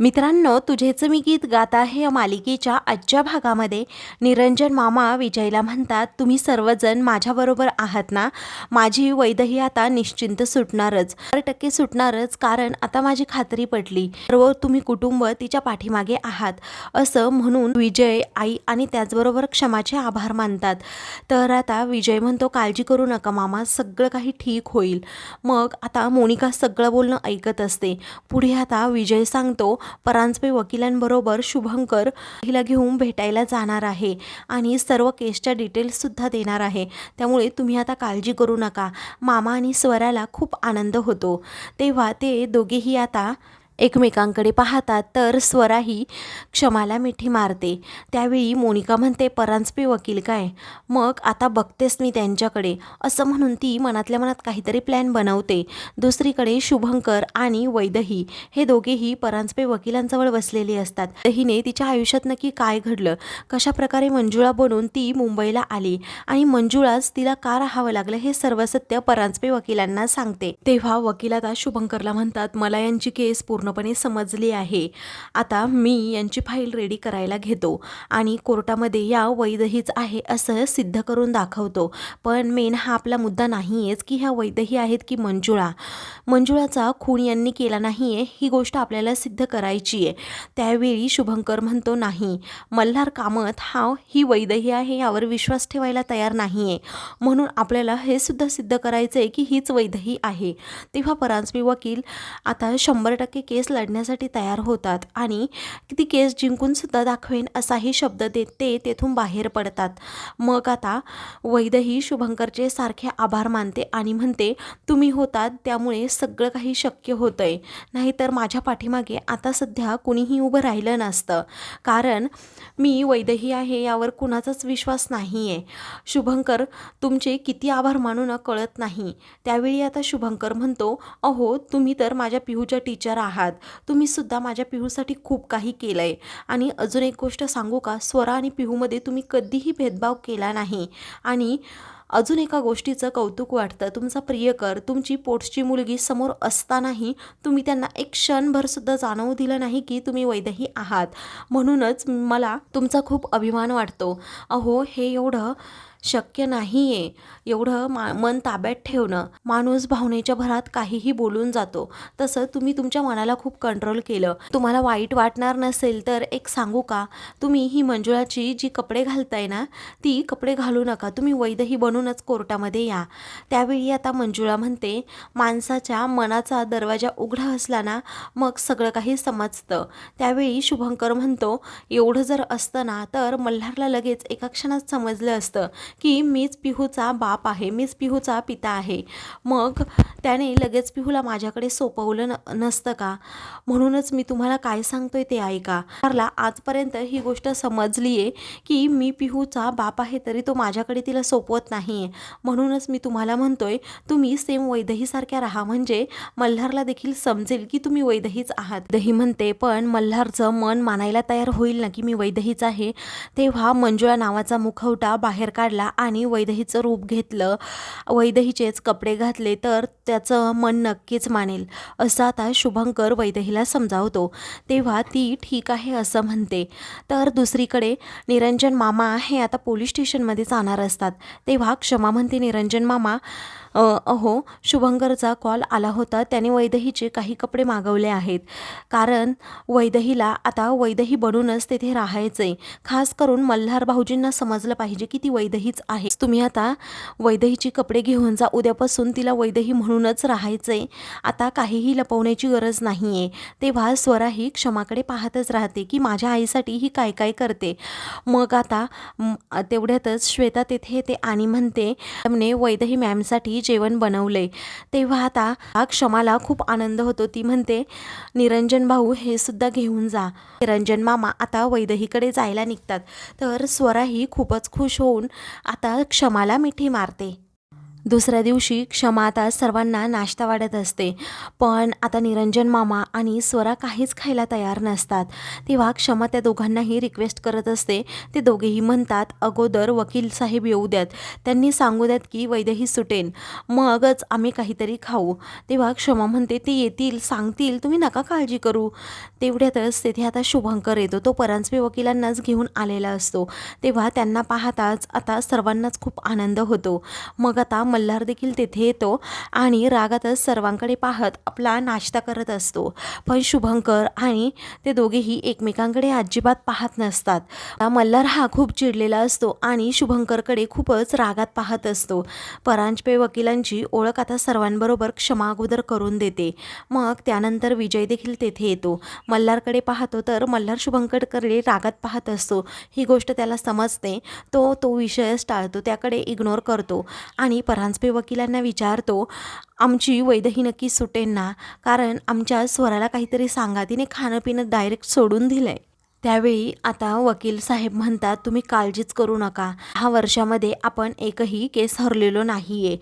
मित्रांनो तुझेच मी गीत गात आहे या मालिकेच्या आजच्या भागामध्ये. निरंजन मामा विजयला म्हणतात तुम्ही सर्वजण माझ्याबरोबर आहात ना? माझी वैदही आता निश्चिंत सुटणारच. शंभर टक्के सुटणारच कारण आता माझी खात्री पटली. सर्व तुम्ही कुटुंब तिच्या पाठीमागे आहात. असं म्हणून विजय आई आणि त्याचबरोबर क्षमाचे आभार मानतात. तर आता विजय म्हणतो काळजी करू नका मामा सगळं काही ठीक होईल. मग आता मोनिका सगळं बोलणं ऐकत असते. पुढे आता विजय सांगतो परांजपे वकिलांबरोबर शुभंकर हिला घेऊन भेटायला जाणार आहे आणि सर्व केसच्या डिटेल्ससुद्धा देणार आहे. त्यामुळे तुम्ही आता काळजी करू नका. मामा आणि स्वराला खूप आनंद होतो. तेव्हा ते दोघेही आता एकमेकांकडे पाहतात तर स्वराही क्षमाला मिठी मारते. त्यावेळी मोनिका म्हणते परांजपे वकील काय? मग आता बघतेस मी त्यांच्याकडे. असं म्हणून ती मनातल्या मनात काहीतरी प्लॅन बनवते. दुसरीकडे शुभंकर आणि वैदही हे दोघेही परांजपे वकिलांजवळ बसलेले असतात. दहीने तिच्या आयुष्यात नक्की काय घडलं? कशा प्रकारे मंजुळा बनून ती मुंबईला आली? आणि मंजुळाच तिला का राहावं लागलं हे सर्व सत्य परांजपे वकिलांना सांगते. तेव्हा वकील आता शुभंकरला म्हणतात मला यांची केस पूर्णपणे समजली आहे. आता मी यांची फाईल रेडी करायला घेतो आणि कोर्टामध्ये या वैदहीच आहे असं सिद्ध करून दाखवतो. पण मेन हा आपला मुद्दा नाही आहेच की ह्या वैदही आहेत की मंजुळा. मंजुळाचा खून यांनी केला नाही आहे ही गोष्ट आपल्याला सिद्ध करायची आहे त्यावेळी शुभंकर म्हणतो नाही मल्हार कामत हा ही वैदही आहे यावर विश्वास ठेवायला तयार नाही आहे म्हणून आपल्याला हे सुद्धा सिद्ध करायचं आहे की हीच वैदही आहे. तेव्हा परांजपी वकील आता शंभर टक्के केस केस लढण्यासाठी तयार होतात आणि ती केस जिंकून सुद्धा दाखवेन असाही शब्द देत ते तेथून बाहेर पडतात. मग आता वैदही शुभंकरचे सारखे आभार मानते आणि म्हणते तुम्ही होतात त्यामुळे सगळं काही शक्य होतं आहे नाहीतर माझ्या पाठीमागे आता सध्या कुणीही उभं राहिलं नसतं. कारण मी वैदही आहे यावर कुणाचाच विश्वास नाही आहे शुभंकर तुमचे किती आभार मानू ना कळत नाही. त्यावेळी आता शुभंकर म्हणतो अहो तुम्ही तर माझ्या पिहूच्या टीचर आहात. तुम्ही सुद्धा माझ्या पिहूसाठी खूप काही केलं आहे आणि अजून एक गोष्ट सांगू का? स्वरा आणि पिहूमध्ये तुम्ही कधीही भेदभाव केला नाही. आणि अजून एका गोष्टीचं कौतुक वाटतं. तुमचा प्रियकर तुमची पोट्सची मुलगी समोर असतानाही तुम्ही त्यांना एक क्षणभरसुद्धा जाणवू दिलं नाही की तुम्ही वैदही आहात. म्हणूनच मला तुमचा खूप अभिमान वाटतो. अहो हे एवढं शक्य नाही आहे एवढं मा मन ताब्यात ठेवणं माणूस भावनेच्या भरात काहीही बोलून जातो. तसं तुम्ही तुमच्या मनाला खूप कंट्रोल केलं. तुम्हाला वाईट वाटणार नसेल तर एक सांगू का? तुम्ही ही मंजुळाची जी कपडे घालताय ना ती कपडे घालू नका. तुम्ही वैदही बनूनच कोर्टामध्ये या. त्यावेळी आता मंजुळा म्हणते माणसाच्या मनाचा दरवाजा उघडा असला ना मग सगळं काही समजतं. त्यावेळी शुभंकर म्हणतो एवढं जर असतं ना तर मल्हारला लगेच एका क्षणात समजलं असतं. की मीच पिहूचा बाप आहे मीच पिहूचा पिता आहे. मग त्याने लगेच पिहूला माझ्याकडे सोपवलं न नसतं का? म्हणूनच मी तुम्हाला काय सांगतोय ते ऐका. कारला आजपर्यंत ही गोष्ट समजली आहे की मी पिहूचा बाप आहे तरी तो माझ्याकडे तिला सोपवत नाही आहे म्हणूनच मी तुम्हाला म्हणतोय तुम्ही सेम वैदहीसारख्या राहा. म्हणजे मल्हारला देखील समजेल की तुम्ही वैदहीच आहात. दही म्हणते पण मल्हारचं मन मानायला तयार होईल ना की मी वैदहीच आहे? तेव्हा मंजुळा नावाचा मुखवटा बाहेर काढला. आणि वैदहीचं रूप घेतलं. वैदहीचेच कपडे घातले तर त्याचं मन नक्कीच मानेल असं आता शुभंकर वैदहीला समजावतो. तेव्हा ती ठीक आहे असं म्हणते. तर दुसरीकडे निरंजन मामा हे आता पोलीस स्टेशनमध्ये जाणार असतात. तेव्हा क्षमा म्हणते निरंजन मामा अहो शुभंकरचा कॉल आला होता. त्याने वैदहीचे काही कपडे मागवले आहेत. कारण वैदहीला आता वैदही बनूनच तेथे राहायचे खास करून मल्हार भाऊजींना समजलं पाहिजे की ती वैदहीच आहे. तुम्ही आता वैदहीची कपडे घेऊन जा. उद्यापासून तिला वैदही म्हणूनच राहायचे आता काहीही लपवण्याची गरज नाही आहे तेव्हा स्वरा ही क्षमाकडे पाहतच राहते की माझ्या आईसाठी ही काय काय करते. मग आता तेवढ्यातच श्वेता तेथे येते आणि म्हणते वैदही मॅमसाठी जेवण बनवले. तेव्हा आता हा क्षमाला खूप आनंद होतो. ती म्हणते निरंजन भाऊ हे सुद्धा घेऊन जा. निरंजन मामा आता वैदहीकडे जायला निघतात. तर स्वराही खूपच खुश होऊन आता क्षमाला मिठी मारते. दुसऱ्या दिवशी क्षमा आता सर्वांना नाश्ता वाढत असते. पण आता निरंजन मामा आणि स्वरा काहीच खायला तयार नसतात. तेव्हा क्षमा त्या दोघांनाही रिक्वेस्ट करत असते. ते दोघेही म्हणतात अगोदर वकील साहेब येऊ द्यात. त्यांनी सांगू द्यात की वैद्यही सुटेन. मगच आम्ही काहीतरी खाऊ. तेव्हा क्षमा म्हणते ते येतील सांगतील. तुम्ही नका काळजी करू. तेवढ्यातच तेथे आता शुभंकर येतो. तो परांजपे वकिलांनाच घेऊन आलेला असतो. तेव्हा त्यांना पाहताच आता सर्वांनाच खूप आनंद होतो. मग आता मल्हार देखील तेथे येतो आणि रागातच सर्वांकडे पाहत आपला नाश्ता करत असतो. पण शुभंकर आणि ते दोघेही एकमेकांकडे अजिबात पाहत नसतात. मल्हार हा खूप चिडलेला असतो आणि शुभंकरकडे खूपच रागात पाहत असतो. परांजपे वकिलांची ओळख आता सर्वांबरोबर क्षमा अगोदर करून देते. मग त्यानंतर विजय देखील तेथे येतो. मल्हारकडे पाहतो तर मल्हार शुभंकरकडे रागात पाहत असतो. ही गोष्ट त्याला समजते. तो तो विषयच टाळतो. त्याकडे इग्नोर करतो. आणि परांजपे वकिलांना विचारतो आमची वैदही नक्की सुटेन ना? कारण आमच्या स्वराला काहीतरी सांगा तिने खाणं पिणं डायरेक्ट सोडून दिलं आहे त्यावेळी आता वकील साहेब म्हणतात तुम्ही काळजीच करू नका. ह्या वर्षामध्ये आपण एकही केस हरलेलो नाही आहे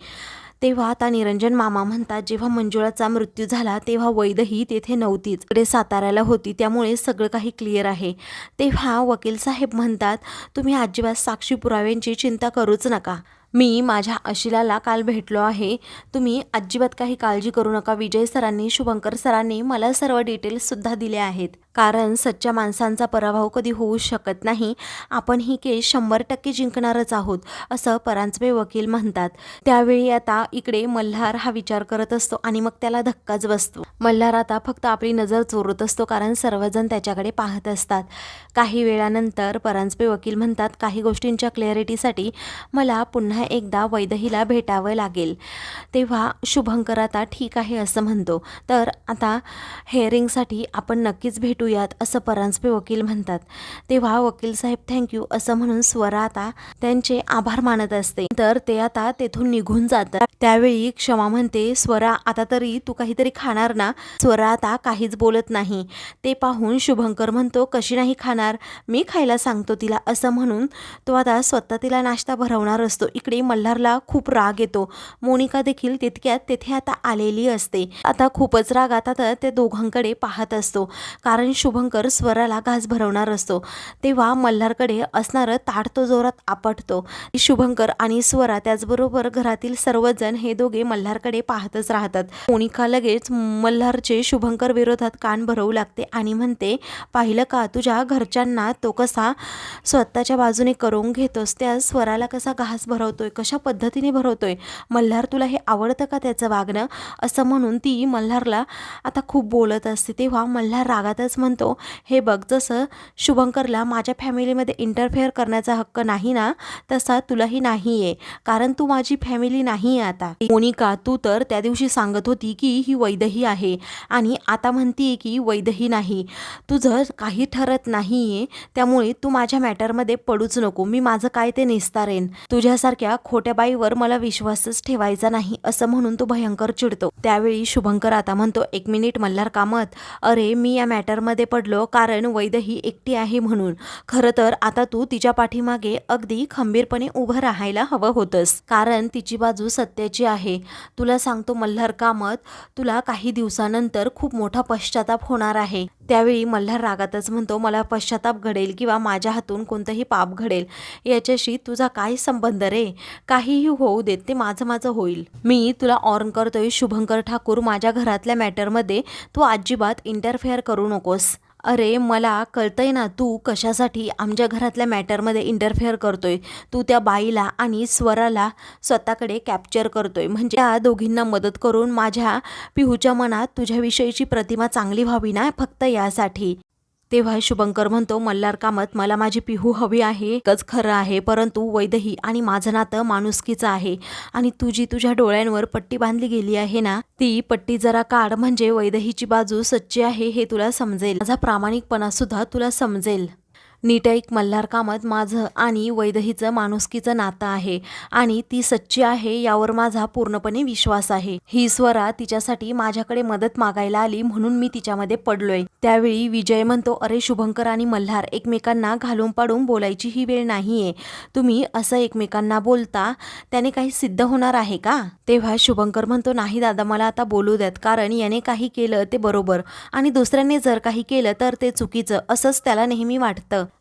तेव्हा आता निरंजन मामा म्हणतात जेव्हा मंजुळाचा मृत्यू झाला तेव्हा वैदही तेथे नव्हतीच. इकडे साताऱ्याला होती त्यामुळे सगळं काही क्लिअर आहे. तेव्हा वकील साहेब म्हणतात तुम्ही अजिबात साक्षी पुराव्यांची चिंता करूच नका. मी माझ्या अशिलाला काल भेटलो आहे. तुम्ही अजिबात काही काळजी करू नका. विजय सरांनी शुभंकर सरांनी मला सर्व डिटेल्ससुद्धा दिले आहेत. कारण सच्च्या माणसांचा पराभव कधी होऊ शकत नाही. आपण ही केस शंभर टक्के जिंकणारच आहोत असं परांजपे वकील म्हणतात. त्यावेळी आता इकडे मल्हार हा विचार करत असतो आणि मग त्याला धक्काच बसतो. मल्हार आता फक्त आपली नजर चोरत असतो कारण सर्वजण त्याच्याकडे पाहत असतात. काही वेळानंतर परांजपे वकील म्हणतात काही गोष्टींच्या क्लॅरिटीसाठी मला पुन्हा एकदा वैदहीला भेटावं लागेल. तेव्हा शुभंकर आता ठीक आहे असं म्हणतो. तर आता हेअरिंगसाठी आपण नक्कीच भेटूयात असं परांजपे वकील म्हणतात. तेव्हा वकील साहेब थँक्यू असं म्हणून स्वरा आता त्यांचे आभार मानत असते. तर ते आता तेथून निघून जातात. त्यावेळी क्षमा म्हणते स्वरा आता तरी तू काहीतरी खाणार ना? स्वरा आता काहीच बोलत नाही. ते पाहून शुभंकर म्हणतो कशी नाही खाणार? मी खायला सांगतो तिला असं म्हणून तो आता स्वतः तिला नाश्ता भरवणार असतो. इकडे मल्हारला खूप राग येतो. मोनिका देखील तितक्यात तेथे आता आलेली असते. आता खूपच राग आता तर ते दोघांकडे पाहत असतो. कारण शुभंकर स्वराला घास भरवणार असतो. तेव्हा मल्हारकडे असणारं ताट तो जोरात आपटतो. शुभंकर आणि स्वरा त्याचबरोबर घरातील सर्वजण हे दोघे मल्हारकडे पाहतच राहतात. मोनिका लगेच मल्हारचे शुभंकर विरोधात कान भरवू लागते आणि म्हणते पाहिलं का? तुझ्या घरच्यांना तो कसा स्वतःच्या बाजूने करून घेतोस? त्या स्वराला कसा घास भरवतो भरवतोय? कशा पद्धतीने भरवतोय? मल्हार तुला हे आवडतं का त्याचं वागणं? असं म्हणून ती मल्हारला आता खूप बोलत असते. तेव्हा मल्हार रागातच म्हणतो हे बघ जसं शुभंकरला माझ्या फॅमिलीमध्ये इंटरफेअर करण्याचा हक्क नाही ना तसा तुलाही नाही आहे कारण तू माझी फॅमिली नाही आहे आता. मोनिका तू तर त्या दिवशी सांगत होती की ही वैदही आहे. आणि आता म्हणतीये की वैदही नाही. तुझं काही ठरत नाही आहे त्यामुळे तू माझ्या मॅटरमध्ये पडूच नको. मी माझं काय ते निस्तारेन. तुझ्यासारख्या खोट्या बाईवर मला विश्वासच ठेवायचा नाही असं म्हणून तो भयंकर चिडतो. त्यावेळी शुभंकर आता म्हणतो एक मिनिट मल्हार कामत अरे मी या मॅटरमध्ये पडलो कारण वैद ही एकटी आहे म्हणून. खरं तर आता तू तिच्या पाठीमागे अगदी खंबीरपणे उभं राहायला हवं होतंस. कारण तिची बाजू सत्याची आहे. तुला सांगतो मल्हार कामत तुला काही दिवसानंतर खूप मोठा पश्चाताप होणार आहे. त्यावेळी मल्हार रागातच म्हणतो मला पश्चाताप घडेल किंवा माझ्या हातून कोणतंही पाप घडेल. याच्याशी तुझा काय संबंध रे? काहीही होऊ देत ते माझं माझं होईल. मी तुला ऑर्न करतोय शुभंकर ठाकूर माझ्या घरातल्या मॅटरमध्ये तू अजिबात इंटरफेअर करू नकोस. अरे मला कळतंय ना तू कशासाठी आमच्या घरातल्या मॅटरमध्ये इंटरफेअर करतोय. तू त्या बाईला आणि स्वराला स्वतःकडे कॅप्चर करतोय. म्हणजे त्या दोघींना मदत करून माझ्या पिहूच्या मनात तुझ्याविषयीची प्रतिमा चांगली व्हावी ना फक्त यासाठी. तेव्हा शुभंकर म्हणतो मल्हार कामत मला माझी पिहू हवी आहे एकच खरं आहे परंतु वैदही आणि माझं नातं माणुसकीचं आहे. आणि तुझी तुझ्या डोळ्यांवर पट्टी बांधली गेली आहे ना ती पट्टी जरा काढ म्हणजे वैदहीची बाजू सच्ची आहे हे तुला समजेल. माझा प्रामाणिकपणा सुद्धा तुला समजेल. नीट मल्हार कामत माझं आणि वैदहीचं माणुसकीचं नातं आहे आणि ती सच्ची आहे यावर माझा पूर्णपणे विश्वास आहे. ही स्वरा तिच्यासाठी माझ्याकडे मदत मागायला आली म्हणून मी तिच्यामध्ये पडलोय. त्यावेळी विजय म्हणतो अरे शुभंकर आणि मल्हार एकमेकांना घालून पाडून बोलायची ही वेळ नाहीये. तुम्ही असं एकमेकांना बोलता त्याने काही सिद्ध होणार आहे का? तेव्हा शुभंकर म्हणतो नाही दादा मला आता बोलू द्यात कारण याने काही केलं ते बरोबर आणि दुसऱ्याने जर काही केलं तर ते चुकीचं असंच त्याला नेहमी वाटतं.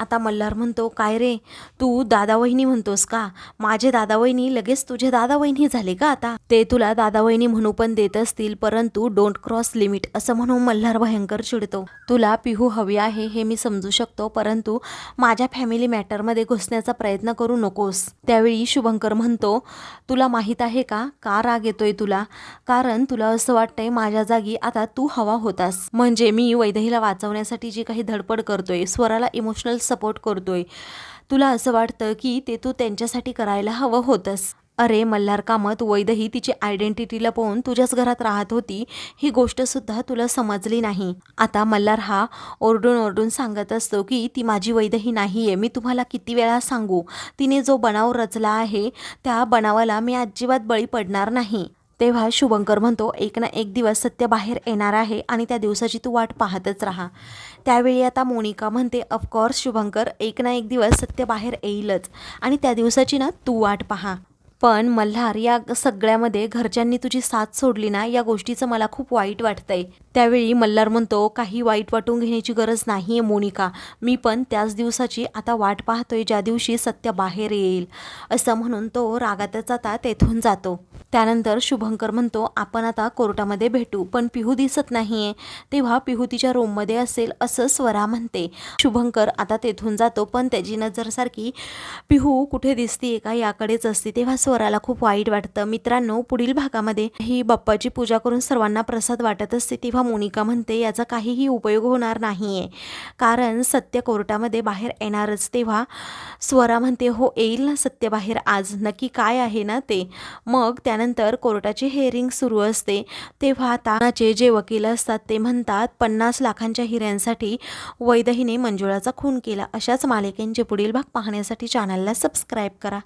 आता मल्हार म्हणतो काय रे? तू दादा वहिनी म्हणतोस का? माझे दादा वहिनी लगेच तुझे दादा वहिनी झाले का आता? ते तुला दादा वहिनी म्हणू पण देत असतील परंतु डोंट क्रॉस लिमिट असं म्हणून मल्हार भयंकर चिडतो. तुला पिहू हवी आहे हे मी समजू शकतो परंतु माझ्या फॅमिली मॅटरमध्ये घुसण्याचा प्रयत्न करू नकोस. त्यावेळी शुभंकर म्हणतो तुला माहीत आहे का? का राग येतोय तुला? कारण तुला असं वाटतंय माझ्या जागी आता तू हवा होतास. म्हणजे मी वैदहीला वाचवण्यासाठी जी काही धडपड करतोय स्वराला इमोशन इमोशनल सपोर्ट करतोय. तुला असं वाटतं की ते तू त्यांच्यासाठी करायला हवं होतंस. अरे मल्हार कामत वैदही तिची आयडेंटिटी लपवून तुझ्याच घरात राहत होती. ही गोष्टसुद्धा तुला समजली नाही. आता मल्हार हा ओरडून ओरडून सांगत असतो की ती माझी वैदही नाही आहे मी तुम्हाला किती वेळा सांगू? तिने जो बनाव रचला आहे त्या बनावाला मी अजिबात बळी पडणार नाही. तेव्हा शुभंकर म्हणतो एक ना एक दिवस सत्य बाहेर येणार आहे आणि त्या दिवसाची तू वाट पाहतच राहा. त्यावेळी आता मोनिका म्हणते ऑफकोर्स शुभंकर एक ना एक दिवस सत्य बाहेर येईलच आणि त्या दिवसाची ना तू वाट पहा. पण मल्हार या सगळ्यामध्ये घरच्यांनी तुझी साथ सोडली ना या गोष्टीचं मला खूप वाईट वाटतंय. त्यावेळी मल्हार म्हणतो काही वाईट वाटून घेण्याची गरज नाही आहे मोनिका. मी पण त्याच दिवसाची आता वाट पाहतोय ज्या दिवशी सत्य बाहेर येईल. असं म्हणून तो रागातच आता तेथून जातो. त्यानंतर शुभंकर म्हणतो आपण आता कोर्टामध्ये भेटू पण पिहू दिसत नाहीये. तेव्हा पिहू तिच्या रूममध्ये असेल असं स्वरा म्हणते. शुभंकर आता तेथून जातो पण त्याची नजर सारखी पिहू कुठे दिसतीये का याकडेच असते. तेव्हा स्वराला खूप वाईट वाटतं. मित्रांनो पुढील भागामध्ये ही बाप्पाची पूजा करून सर्वांना प्रसाद वाटत असते. तेव्हा मोनिका म्हणते याचा काहीही उपयोग होणार नाहीये. कारण सत्य कोर्टामध्ये बाहेर येणारच. तेव्हा स्वरा म्हणते हो येईल ना सत्य बाहेर आज. नक्की काय आहे ना ते? मग त्यानंतर कोर्टाची हेअरिंग सुरू असते. तेव्हा तानाचे जे वकील असतात ते म्हणतात पन्नास लाखांच्या हिऱ्यांसाठी वैदहीने मंजुळाचा खून केला. अशाच मालिकेंचे पुढील भाग पाहण्यासाठी चॅनलला सबस्क्राईब करा.